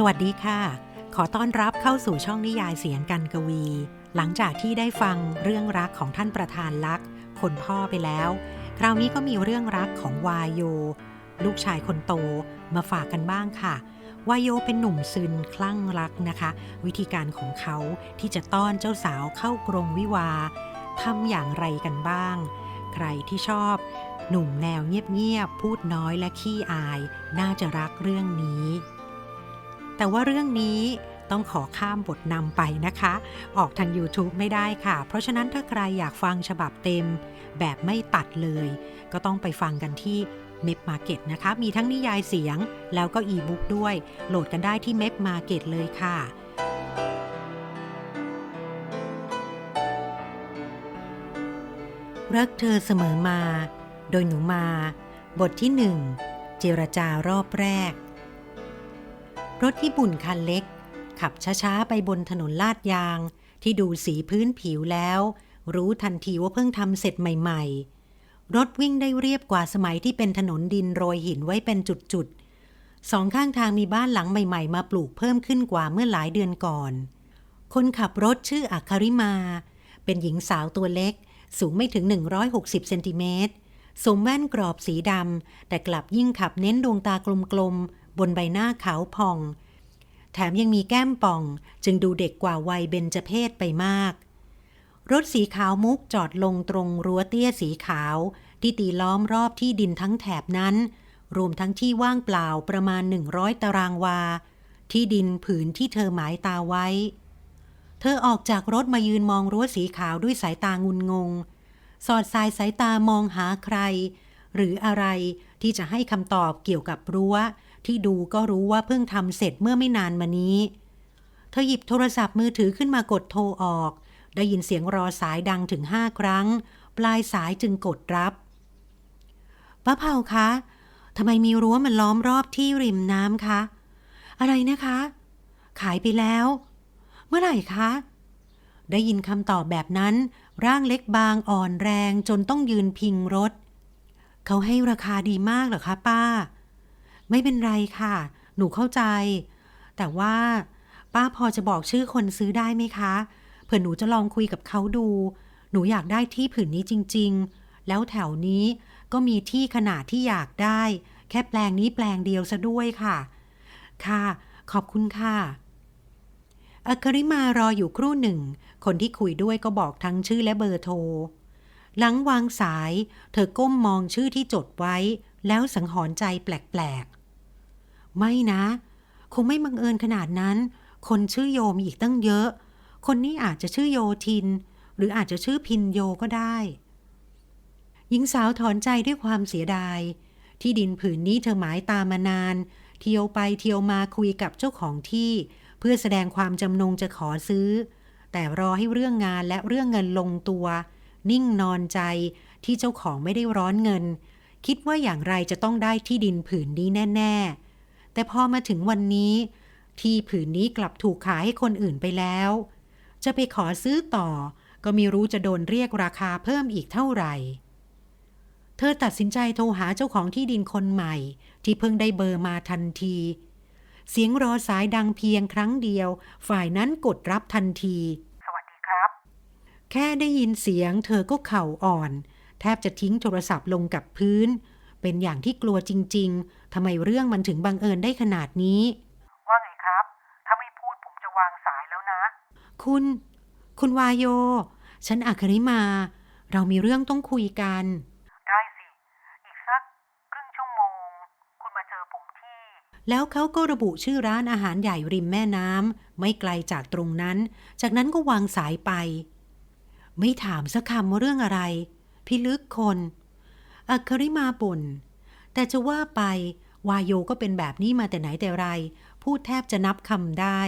สวัสดีค่ะ ขอต้อนรับเข้าสู่ช่องนิยายเสียงกันกวี หลังจากที่ได้ฟังเรื่องรักของท่านประธานลักษณ์คนพ่อไปแล้ว คราวนี้ก็มีเรื่องรักของวายโย ลูกชายคนโตมาฝากกันบ้างค่ะวายโยเป็นหนุ่มซึนคลั่งรักนะคะ วิธีการของเขาที่จะต้อนเจ้าสาวเข้ากรงวิวาทำอย่างไรกันบ้าง ใครที่ชอบ หนุ่มแนวเงียบๆพูดน้อยและขี้อาย น่าจะรักเรื่องนี้ แต่ว่าเรื่องนี้ต้องขอข้ามบทนำไปนะคะ ออกทาง YouTube ไม่ได้ค่ะ เพราะฉะนั้นถ้าใครอยากฟังฉบับเต็ม แบบไม่ตัดเลย ก็ต้องไปฟังกันที่ m e p Market นะคะ มีทั้งนิยายเสียงแล้วก็อีบุ๊กด้วย โหลดกันได้ที่ m e p Market เลยค่ะ รักเธอเสมอมา โดยหนูมา บทที่หนึ่งเจรจารอบแรก รถญี่ปุ่นคันเล็ก ขับช้าๆ ไปบนถนนลาดยาง ที่ดูสีพื้นผิวแล้ว รู้ทันทีว่าเพิ่งทำเสร็จใหม่ๆ รถวิ่งได้เรียบกว่าสมัยที่เป็นถนนดินโรยหินไว้เป็นจุดๆสองข้างทางมีบ้านหลังใหม่ๆ มาปลูกเพิ่มขึ้นกว่าเมื่อหลายเดือนก่อน คนขับรถชื่ออัคาริมา เป็นหญิงสาวตัวเล็ก สูงไม่ถึง 160เซนติเมตรสวมแว่นกรอบสีดำแต่กลับยิ่งขับเน้นดวงตากลมๆ บนใบหน้าขาวผ่อง แถมยังมีแก้มป่องจึงดูเด็กกว่าวัยเบญจเพศไปมาก รถสีขาวมุกจอดลงตรงรั้วเตี้ยสีขาว ที่ตีล้อมรอบที่ดินทั้งแถบนั้น รวมทั้งที่ว่างเปล่าประมาณ 100 ตารางวา ที่ดินผืนที่เธอหมายตาไว้ เธอออกจากรถมายืนมองรั้วสีขาวด้วยสายตางุนงง สอดสายสายตามองหาใคร หรืออะไรที่จะให้คำตอบเกี่ยวกับรั้ว ที่ดูก็รู้ว่าเพิ่งทำเสร็จเมื่อไม่นานมานี้ เธอหยิบโทรศัพท์มือถือขึ้นมากดโทรออก ได้ยินเสียงรอสายดังถึงห้าครั้ง ปลายสายจึงกดรับป้าเผาคะทำไมมีรั้วมันล้อมรอบที่ริมน้ำคะ อะไรนะคะ ขายไปแล้ว เมื่อไหร่คะ ได้ยินคำตอบแบบนั้น ร่างเล็กบางอ่อนแรงจนต้องยืนพิงรถ เขาให้ราคาดีมากเหรอคะป้า ไม่เป็นไรค่ะ หนูเข้าใจ แต่ว่าป้าพอจะบอกชื่อคนซื้อได้ไหมคะ เผื่อหนูจะลองคุยกับเขาดู หนูอยากได้ที่ผืนนี้จริง ๆ แล้วแถวนี้ก็มีที่ขนาดที่อยากได้ แค่แปลงนี้แปลงเดียวซะด้วยค่ะ ค่ะ ขอบคุณค่ะอัคริมารออยู่ครู่หนึ่ง คนที่คุยด้วยก็บอกทั้งชื่อและเบอร์โทร หลังวางสาย เธอก้มมองชื่อที่จดไว้ แล้วสังหรณ์ใจแปลก ไม่นะ คงไม่บังเอิญขนาดนั้น คนชื่อโยมีอีกตั้งเยอะ คนนี้อาจจะชื่อโยทิน หรืออาจจะชื่อพินโยก็ได้ หญิงสาวถอนใจด้วยความเสียดาย ที่ดินผืนนี้เธอหมายตามานาน เที่ยวไปเที่ยวมาคุยกับเจ้าของที่ เพื่อแสดงความจำนงจะขอซื้อ แต่รอให้เรื่องงานและเรื่องเงินลงตัว นิ่งนอนใจที่เจ้าของไม่ได้ร้อนเงิน คิดว่าอย่างไรจะต้องได้ที่ดินผืนนี้แน่ ๆ แต่พอมาถึงวันนี้ ที่ผืนนี้กลับถูกขายให้คนอื่นไปแล้ว จะไปขอซื้อต่อ ก็ไม่รู้จะโดนเรียกราคาเพิ่มอีกเท่าไหร่ เธอตัดสินใจโทรหาเจ้าของที่ดินคนใหม่ ที่เพิ่งได้เบอร์มาทันที เสียงรอสายดังเพียงครั้งเดียว ฝ่ายนั้นกดรับทันที สวัสดีครับ แค่ได้ยินเสียง เธอก็เข่าอ่อน แทบจะทิ้งโทรศัพท์ลงกับพื้น เป็นอย่างที่กลัวจริง ๆ ทำไมเรื่องมันถึงบังเอิญได้ขนาดนี้ ว่าไงครับ ถ้าไม่พูดผมจะวางสายแล้วนะ คุณ คุณวายโย ฉันอัคริมา เรามีเรื่องต้องคุยกัน ได้สิ อีกสักครึ่งชั่วโมง คุณมาเจอผมที่ แล้วเขาก็ระบุชื่อร้านอาหารใหญ่ริมแม่น้ำไม่ไกลจากตรงนั้น จากนั้นก็วางสายไป ไม่ถามสักคำว่าเรื่องอะไร พิลึกคน อัคริมาบ่นแต่จะว่าไป วายโยก็เป็นแบบนี้มาแต่ไหนแต่ไร พูดแทบจะนับคำได้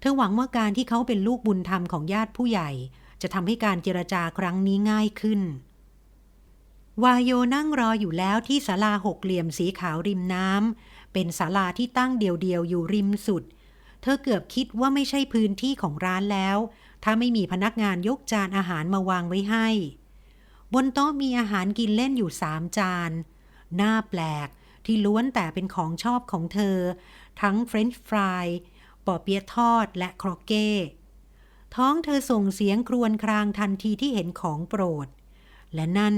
เธอหวังว่าการที่เขาเป็นลูกบุญธรรมของญาติผู้ใหญ่ จะทำให้การเจรจาครั้งนี้ง่ายขึ้น วายโยนั่งรออยู่แล้วที่ศาลาหกเหลี่ยมสีขาวริมน้ำเป็นศาลาที่ตั้งเดียวๆอยู่ริมสุด เธอเกือบคิดว่าไม่ใช่พื้นที่ของร้านแล้ว ถ้าไม่มีพนักงานยกจานอาหารมาวางไว้ให้ บนโต๊ะมีอาหารกินเล่นอยู่สามจานหน้าแปลกที่ล้วนแต่เป็นของชอบของเธอ ทั้งเฟรนช์ฟรายปอเปี๊ยะทอดและครอกเก้ท้องเธอส่งเสียงครวญครางทันทีที่เห็นของโปรด และนั่น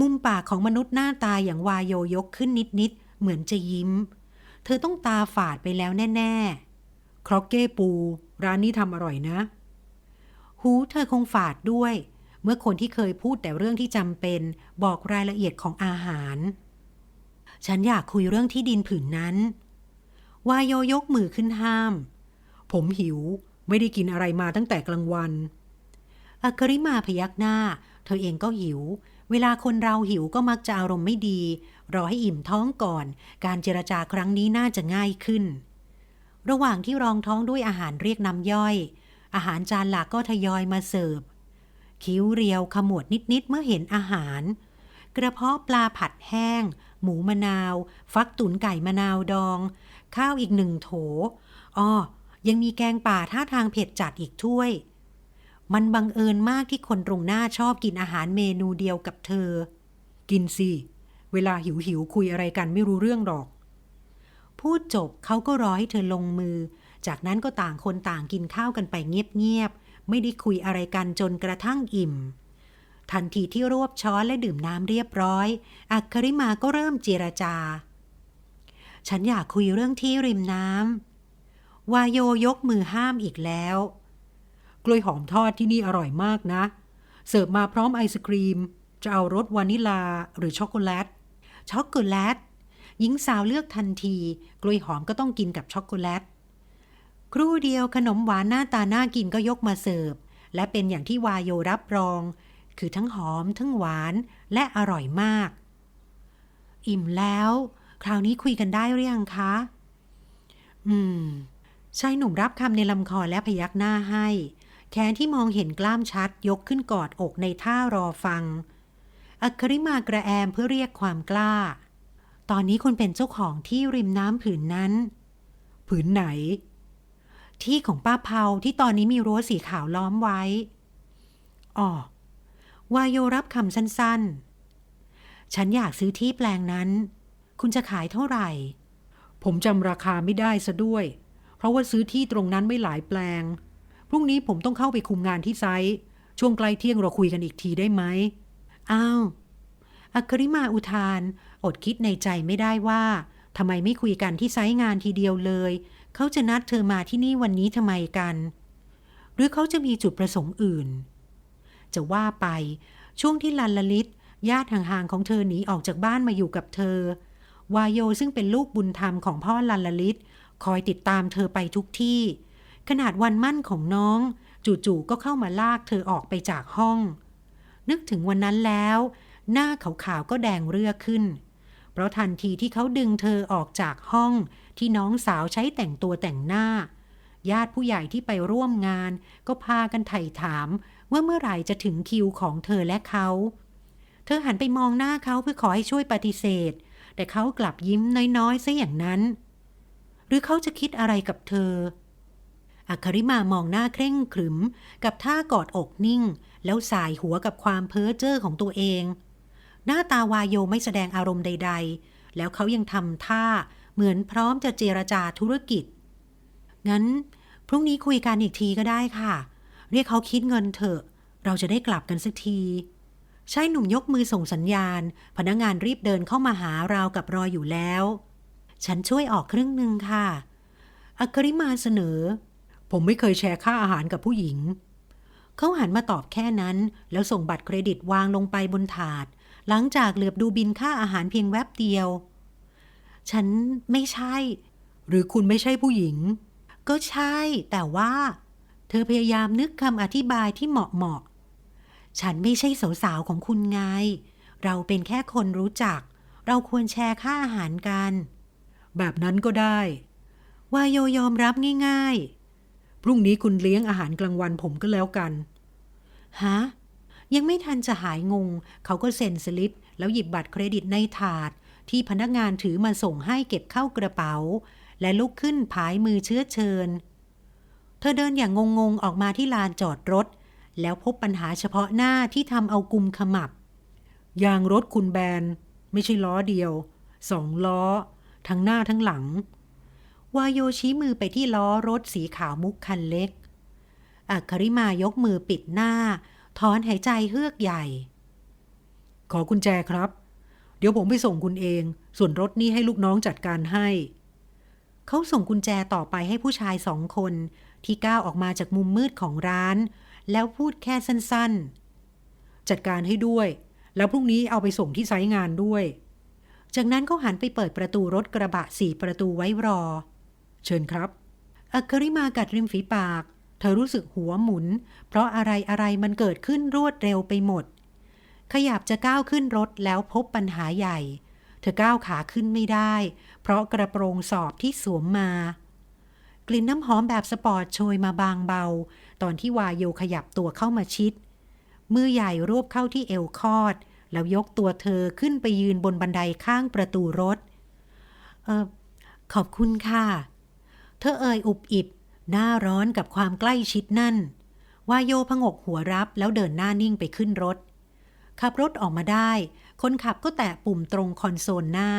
มุมปากของมนุษย์หน้าตาอย่างวายโยยกขึ้นนิดๆ เหมือนจะยิ้ม เธอต้องตาฝาดไปแล้วแน่ ๆ ครอกเก้ปู ร้านนี้ทำอร่อยนะ หูเธอคงฝาดด้วย เมื่อคนที่เคยพูดแต่เรื่องที่จำเป็น บอกรายละเอียดของอาหาร ฉันอยากคุยเรื่องที่ดินผืนนั้น วายโยยกมือขึ้นห้าม ผมหิวไม่ได้กินอะไรมาตั้งแต่กลางวันอัคริมาพยักหน้า เธอเองก็หิว เวลาคนเราหิวก็มักจะอารมณ์ไม่ดี รอให้อิ่มท้องก่อน การเจรจาครั้งนี้น่าจะง่ายขึ้น ระหว่างที่รองท้องด้วยอาหารเรียกน้ำย่อย อาหารจานหลักก็ทยอยมาเสิร์ฟ คิ้วเรียวขมวดนิด ๆ เมื่อเห็นอาหาร กระเพาะปลาผัดแห้ง หมูมะนาว ฟักตุ๋นไก่มะนาวดอง ข้าวอีกหนึ่งโถอ้อยังมีแกงป่าท่าทางเผ็ดจัดอีกถ้วย มันบังเอิญมากที่คนตรงหน้าชอบกินอาหารเมนูเดียวกับเธอ กินสิ เวลาหิวหิวๆคุยอะไรกันไม่รู้เรื่องหรอก พูดจบเขาก็รอให้เธอลงมือ จากนั้นก็ต่างคนต่างกินข้าวกันไปเงียบๆ ไม่ได้คุยอะไรกันจนกระทั่งอิ่ม ทันทีที่รวบช้อนและดื่มน้ำเรียบร้อย อัคคริมาก็เริ่มเจรจา ฉันอยากคุยเรื่องที่ริมน้ำวายโยยกมือห้ามอีกแล้ว กล้วยหอมทอดที่นี่อร่อยมากนะ เสิร์ฟมาพร้อมไอศครีม จะเอารสวานิลาหรือช็อกโกแลต ช็อกโกแลตหญิงสาวเลือกทันที กล้วยหอมก็ต้องกินกับช็อกโกแลต ครู่เดียวขนมหวานหน้าตาน่ากินก็ยกมาเสิร์ฟ และเป็นอย่างที่วายโยรับรอง คือทั้งหอมทั้งหวานและอร่อยมาก อิ่มแล้ว คราวนี้คุยกันได้หรือยังคะ อืมชายหนุ่มรับคำในลำคอและพยักหน้าให้ แขนที่มองเห็นกล้ามชัดยกขึ้นกอดอกในท่ารอฟัง อัคริมากระแอมเพื่อเรียกความกล้า ตอนนี้คุณเป็นเจ้าของที่ริมน้ำผืนนั้น ผืนไหน ที่ของป้าเผาที่ตอนนี้มีรั้วสีขาวล้อมไว้ อ๋อ วายโยรับคำสั้นๆ ฉันอยากซื้อที่แปลงนั้น คุณจะขายเท่าไหร่ ผมจำราคาไม่ได้ซะด้วย เพราะว่าซื้อที่ตรงนั้นไม่หลายแปลง พรุ่งนี้ผมต้องเข้าไปคุมงานที่ไซต์ช่วงใกล้เที่ยงเราคุยกันอีกทีได้ไหม อ้าว อัคริมาอุทาน อดคิดในใจไม่ได้ว่าทำไมไม่คุยกันที่ไซต์งานทีเดียวเลย เขาจะนัดเธอมาที่นี่วันนี้ทำไมกัน หรือเขาจะมีจุดประสงค์อื่น จะว่าไปช่วงที่ลันลลิตญาติห่างๆของเธอหนีออกจากบ้านมาอยู่กับเธอ วายโยซึ่งเป็นลูกบุญธรรมของพ่อลันลลิตคอยติดตามเธอไปทุกที่ ขนาดวันมั่นของน้อง จู่ๆก็เข้ามาลากเธอออกไปจากห้อง นึกถึงวันนั้นแล้ว หน้าขาวๆก็แดงเรือขึ้น เพราะทันทีที่เขาดึงเธอออกจากห้อง ที่น้องสาวใช้แต่งตัวแต่งหน้า ญาติผู้ใหญ่ที่ไปร่วมงาน ก็พากันไถ่ถามว่าเมื่อไหร่จะถึงคิวของเธอและเขา เธอหันไปมองหน้าเขาเพื่อขอให้ช่วยปฏิเสธ แต่เขากลับยิ้มน้อยๆซะอย่างนั้น หรือเขาจะคิดอะไรกับเธอ อัคริมามองหน้าเคร่งขรึม กับท่ากอดอกนิ่ง แล้วสายหัวกับความเพ้อเจ้อของตัวเอง หน้าตาวายโยไม่แสดงอารมณ์ใด ๆ แล้วเขายังทำท่า เหมือนพร้อมจะเจรจาธุรกิจ งั้น พรุ่งนี้คุยกันอีกทีก็ได้ค่ะ เรียกเขาคิดเงินเถอะ เราจะได้กลับกันสักทีชายหนุ่มยกมือส่งสัญญาณ พนักงานรีบเดินเข้ามาหาราวกับรออยู่แล้ว ฉันช่วยออกครึ่งหนึ่งค่ะ อัคริมาเสนอ ผมไม่เคยแชร์ค่าอาหารกับผู้หญิง เขาหันมาตอบแค่นั้น แล้วส่งบัตรเครดิตวางลงไปบนถาด หลังจากเหลือบดูบินค่าอาหารเพียงแวบเดียว ฉันไม่ใช่ หรือคุณไม่ใช่ผู้หญิง ก็ใช่ แต่ว่า เธอพยายามนึกคำอธิบายที่เหมาะเหมาะๆฉันไม่ใช่สาวๆของคุณไง เราเป็นแค่คนรู้จัก เราควรแชร์ค่าอาหารกัน แบบนั้นก็ได้ วายโยยอมรับง่ายๆ พรุ่งนี้คุณเลี้ยงอาหารกลางวันผมก็แล้วกันฮะยังไม่ทันจะหายงง เขาก็เซ็นสลิป แล้วหยิบบัตรเครดิตในถาด ที่พนักงานถือมาส่งให้เก็บเข้ากระเป๋า และลุกขึ้นผายมือเชื้อเชิญ เธอเดินอย่างงงๆออกมาที่ลานจอดรถ แล้วพบปัญหาเฉพาะหน้าที่ทำเอากุมขมับ ยางรถคุณแบน ไม่ใช่ล้อเดียวสองล้อ ทั้งหน้าทั้งหลัง วายโยชี้มือไปที่ล้อรถสีขาวมุกคันเล็ก อัคริมายกมือปิดหน้า ถอนหายใจเฮือกใหญ่ ขอกุญแจครับ เดี๋ยวผมไปส่งคุณเอง ส่วนรถนี่ให้ลูกน้องจัดการให้ เขาส่งกุญแจต่อไปให้ผู้ชายสองคน ที่ก้าวออกมาจากมุมมืดของร้าน แล้วพูดแค่สั้นๆ จัดการให้ด้วย แล้วพรุ่งนี้เอาไปส่งที่ไซต์งานด้วย จากนั้นเขาหันไปเปิดประตูรถกระบะสี่ประตูไว้รอ เชิญครับ อัคคริมากัดริมฝีปาก เธอรู้สึกหัวหมุน เพราะอะไรอะไรมันเกิดขึ้นรวดเร็วไปหมด ขยับจะก้าวขึ้นรถแล้วพบปัญหาใหญ่ เธอก้าวขาขึ้นไม่ได้ เพราะกระโปรงสอบที่สวมมา กลิ่นน้ำหอมแบบสปอร์ตโชยมาบางเบา ตอนที่วายโยขยับตัวเข้ามาชิด มือใหญ่รวบเข้าที่เอวคอด แล้วยกตัวเธอขึ้นไปยืนบนบันไดข้างประตูรถ เออขอบคุณค่ะ เธอเอ่ยอุบอิบ หน้าร้อนกับความใกล้ชิดนั่นวายโยพงกหัวรับแล้วเดินหน้านิ่งไปขึ้นรถ ขับรถออกมาได้ คนขับก็แตะปุ่มตรงคอนโซลหน้า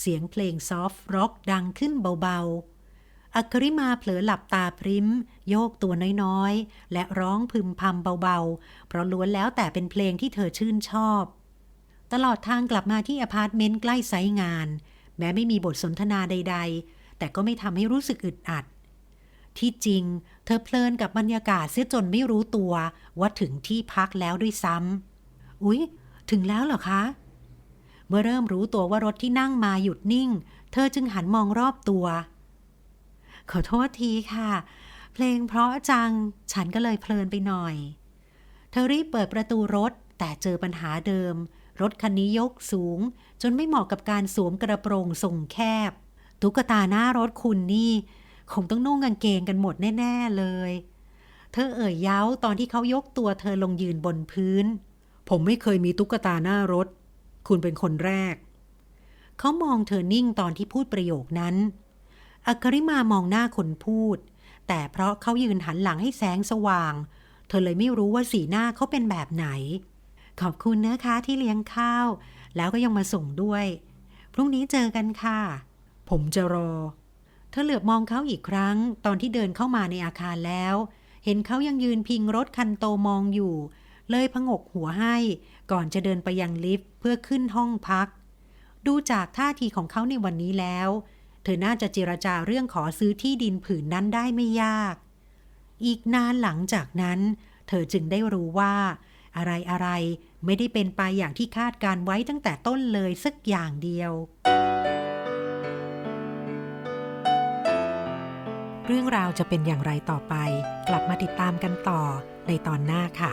เสียงเพลงซอฟต์ร็อกดังขึ้นเบาๆ อัคริมาเผลอหลับตาพริ้ม โยกตัวน้อยๆ และร้องพึมพำเบาๆ เพราะล้วนแล้วแต่เป็นเพลงที่เธอชื่นชอบ ตลอดทางกลับมาที่อพาร์ตเมนต์ใกล้ไซต์งาน แม้ไม่มีบทสนทนาใด ๆ แต่ก็ไม่ทำให้รู้สึกอึดอัดที่จริง เธอเพลินกับบรรยากาศเสียจนไม่รู้ตัวว่าถึงที่พักแล้วด้วยซ้ำ อุ๊ย ถึงแล้วเหรอคะ เมื่อเริ่มรู้ตัวว่ารถที่นั่งมาหยุดนิ่ง เธอจึงหันมองรอบตัว ขอโทษทีค่ะ เพลงเพราะจัง ฉันก็เลยเพลินไปหน่อย เธอรีบเปิดประตูรถแต่เจอปัญหาเดิม รถคันนี้ยกสูง จนไม่เหมาะกับการสวมกระโปรงทรงแคบ ตุ๊กตาหน้ารถคุณนี่ คงต้องนุ่งกางเกงกันหมดแน่ ๆเลย เธอเอ่ยเย้าตอนที่เขายกตัวเธอลงยืนบนพื้น ผมไม่เคยมีตุ๊กตาหน้ารถ คุณเป็นคนแรก เขามองเธอนิ่งตอนที่พูดประโยคนั้น อัคริมามองหน้าคนพูด แต่เพราะเขายืนหันหลังให้แสงสว่าง เธอเลยไม่รู้ว่าสีหน้าเขาเป็นแบบไหน ขอบคุณนะคะที่เลี้ยงข้าว แล้วก็ยังมาส่งด้วย พรุ่งนี้เจอกันค่ะ ผมจะรอ เธอเหลือบมองเขาอีกครั้ง ตอนที่เดินเข้ามาในอาคารแล้ว เห็นเขายังยืนพิงรถคันโตมองอยู่ เลยพงกหัวให้ ก่อนจะเดินไปยังลิฟต์เพื่อขึ้นห้องพัก ดูจากท่าทีของเขาในวันนี้แล้ว เธอน่าจะเจรจาเรื่องขอซื้อที่ดินผืนนั้นได้ไม่ยาก อีกนานหลังจากนั้น เธอจึงได้รู้ว่า อะไรอะไรไม่ได้เป็นไปอย่างที่คาดการไว้ตั้งแต่ต้นเลยสักอย่างเดียว เรื่องราวจะเป็นอย่างไรต่อไป กลับมาติดตามกันต่อในตอนหน้าค่ะ